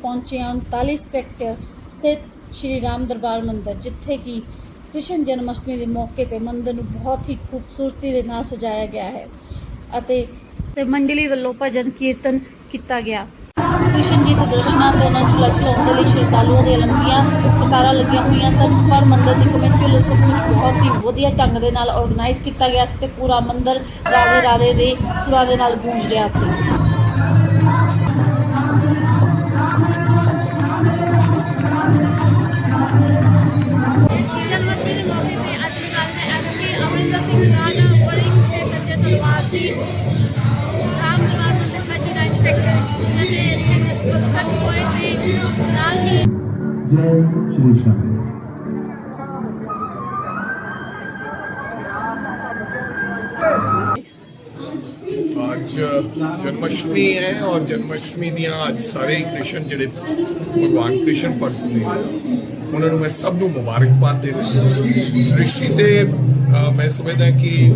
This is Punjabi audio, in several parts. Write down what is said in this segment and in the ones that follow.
ਪਹੁੰਚੇ ਹਾਂ 39 ਸੈਕਟਰ ਸਥਿਤ ਸ਼੍ਰੀ ਰਾਮ ਦਰਬਾਰ ਮੰਦਿਰ, ਜਿੱਥੇ ਕਿ ਕ੍ਰਿਸ਼ਨ ਜਨਮ ਅਸ਼ਟਮੀ ਦੇ ਮੌਕੇ ਤੇ ਮੰਦਿਰ ਨੂੰ ਬਹੁਤ ਹੀ ਖੂਬਸੂਰਤੀ ਦੇ ਨਾਲ ਸਜਾਇਆ ਗਿਆ ਹੈ ਅਤੇ ਤੇ ਮੰਡਲੀ ਵੱਲੋਂ ਭਜਨ ਕੀਰਤਨ ਕੀਤਾ ਗਿਆ। ਕ੍ਰਿਸ਼ਨ ਜੀ ਦੇ ਦਰਸ਼ਨਾਂ ਤੋਂ ਉਹਨਾਂ ਝੂਲਾ ਝੁਲਾਉਣ ਦੇ ਲਈ ਸ਼ਰਧਾਲੂਆਂ ਦੀਆਂ ਲੰਬੀਆਂ ਕਤਾਰਾਂ ਲੱਗੀਆਂ ਹੋਈਆਂ ਸਨ। ਪਰ ਮੰਦਿਰ ਦੀ ਕਮੇਟੀ ਵੱਲੋਂ ਸਭ ਕੁਝ ਬਹੁਤ ਹੀ ਵਧੀਆ ਢੰਗ ਦੇ ਨਾਲ ਆਰਗੇਨਾਈਜ਼ ਕੀਤਾ ਗਿਆ ਸੀ ਤੇ ਪੂਰਾ ਮੰਦਿਰ ਰਾਧੇ ਰਾਧੇ ਦੇ ਸੁਰਾਂ ਦੇ ਨਾਲ ਗੂੰਜ ਰਿਹਾ ਸੀ। आज जन्माष्टमी है और जन्माष्टमी दियाँ आज सारे कृष्ण जेह्ड़े भगवान कृष्ण पर ਉਹਨਾਂ ਨੂੰ ਮੈਂ ਸਭ ਨੂੰ ਮੁਬਾਰਕਬਾਦ ਦੇਣਾ ਸ੍ਰਿਸ਼ਟੀ ਤੇ ਮੈਂ ਸਮਝਦਾ ਕਿ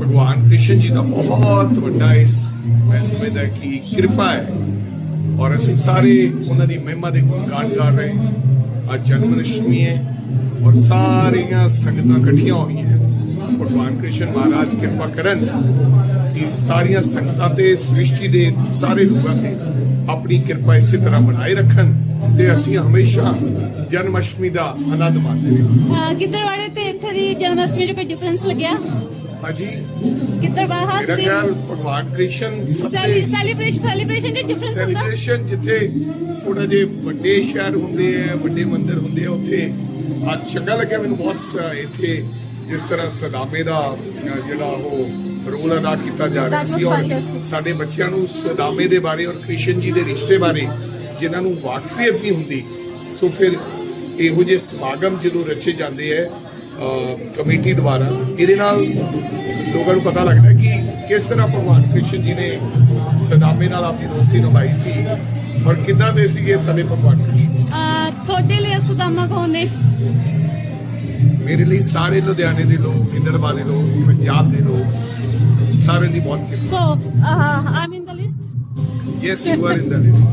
ਭਗਵਾਨ ਕ੍ਰਿਸ਼ਨ ਜੀ ਦਾ ਬਹੁਤ ਵੱਡਾ ਇਸ, ਮੈਂ ਸਮਝਦਾ ਕਿ ਕਿਰਪਾ ਹੈ। ਔਰ ਅਸੀਂ ਸਾਰੇ ਉਹਨਾਂ ਦੀ ਮਹਿਮਾ ਦੇ ਗੁਣਗਾਨ ਕਰ ਰਹੇ ਅੱਜ ਜਨਮ ਅਸ਼ਟਮੀ ਹੈ ਔਰ ਸਾਰੀਆਂ ਸੰਗਤਾਂ ਇਕੱਠੀਆਂ ਹੋਈਆਂ ਭਗਵਾਨ ਕ੍ਰਿਸ਼ਨ ਮਹਾਰਾਜ ਕਿਰਪਾ ਕਰਨ ਕਿ ਸਾਰੀਆਂ ਸੰਗਤਾਂ ਤੇ ਸ੍ਰਿਸ਼ਟੀ ਦੇ ਸਾਰੇ ਲੋਕਾਂ ਤੇ ਆਪਣੀ ਕਿਰਪਾ ਇਸੇ ਤਰ੍ਹਾਂ ਬਣਾਈ ਰੱਖਣ। ਤੇ ਅਸੀਂ ਹਮੇਸ਼ਾ ਜਨਮਸ਼ਟਮੀ ਦਾ ਆਨੰਦ ਮਾਣਦੇ ਰਹੀਏ ਗਿੱਦੜਵਾੜੇ ਤੇ ਇੱਥੇ ਦੀ ਜਨਮਅਸ਼ਟਮੀ 'ਚ ਕੋਈ ਡਿਫਰੈਂਸ ਲੱਗਿਆ? ਹਾਂਜੀ। ਗਿੱਦੜਬਾਹਾ ਮੇਰਾ ਖਿਆਲ ਭਗਵਾਨ ਕ੍ਰਿਸ਼ਨ ਸੈਲੀਬ੍ਰੇਸ਼ਨ ਸੈਲੀਬ੍ਰੇਸ਼ਨ 'ਚ ਡਿਫਰੈਂਸ ਹੁੰਦਾ? ਸੈਲੀਬ੍ਰੇਸ਼ਨ ਜਿੱਥੇ ਥੋੜਾ ਜੇ ਵੱਡੇ ਸ਼ਹਿਰ ਹੁੰਦੇ ਆ ਵੱਡੇ ਮੰਦਿਰ ਹੁੰਦੇ ਆ ਉੱਥੇ ਅੱਜ ਚੰਗਾ ਲੱਗਿਆ ਮੈਨੂੰ ਬਹੁਤ ਇੱਥੇ ਜਿਸ ਤਰ੍ਹਾਂ ਸਦਾਮੇ ਦਾ ਜਿਹੜਾ ਉਹ ਰੋਲ ਅਦਾ ਕੀਤਾ ਜਾ ਰਿਹਾ ਸੀ ਔਰ. ਸਾਡੇ ਬੱਚਿਆਂ ਨੂੰ ਸਦਾਮੇ ਦੇ ਬਾਰੇ ਔਰ ਕ੍ਰਿਸ਼ਨ ਜੀ ਦੇ ਰਿਸ਼ਤੇ ਬਾਰੇ ਜਿਨ੍ਹਾਂ ਨੂੰ ਵਾਕਫੀਅਤ ਨਹੀਂ ਹੁੰਦੀ ਸੋ ਫਿਰ ਇਹੋ ਜਿਹੇ ਸਮਾਗਮ ਜਦੋਂ ਰਚੇ ਜਾਂਦੇ ਅ, ਕਮੇਟੀ ਦੁਆਰਾ ਇਹਦੇ ਨਾਲ ਲੋਕਾਂ ਨੂੰ ਪਤਾ ਲੱਗਦਾ ਕਿ ਕਿਸ ਤਰ੍ਹਾਂ ਭਗਵਾਨ ਕ੍ਰਿਸ਼ਨ ਜੀ ਨੇ ਸਦਾਮੇ ਨਾਲ ਆਪਣੀ ਦੋਸਤੀ ਨਿਭਾਈ ਸੀ ਔਰ ਕਿੱਦਾਂ ਦੇ ਸੀਗੇ ਸਾਡੇ ਭਗਵਾਨ ਕ੍ਰਿਸ਼ਨ ਤੁਹਾਡੇ ਲਈ ਸੁਦਾਮਾ ਕੌਣ ਨੇ। ਮੇਰੇ ਲਈ ਸਾਰੇ ਲੁਧਿਆਣੇ ਦੇ ਲੋਕ ਇੰਦਰਬਾ ਦੇ ਲੋਕ ਪੰਜਾਬ ਦੇ ਲੋਕ ਸਾਰਿਆਂ ਦੀ ਬਹੁਤ ਕਿਰਪਾ। So I'm in the list yes you are in the list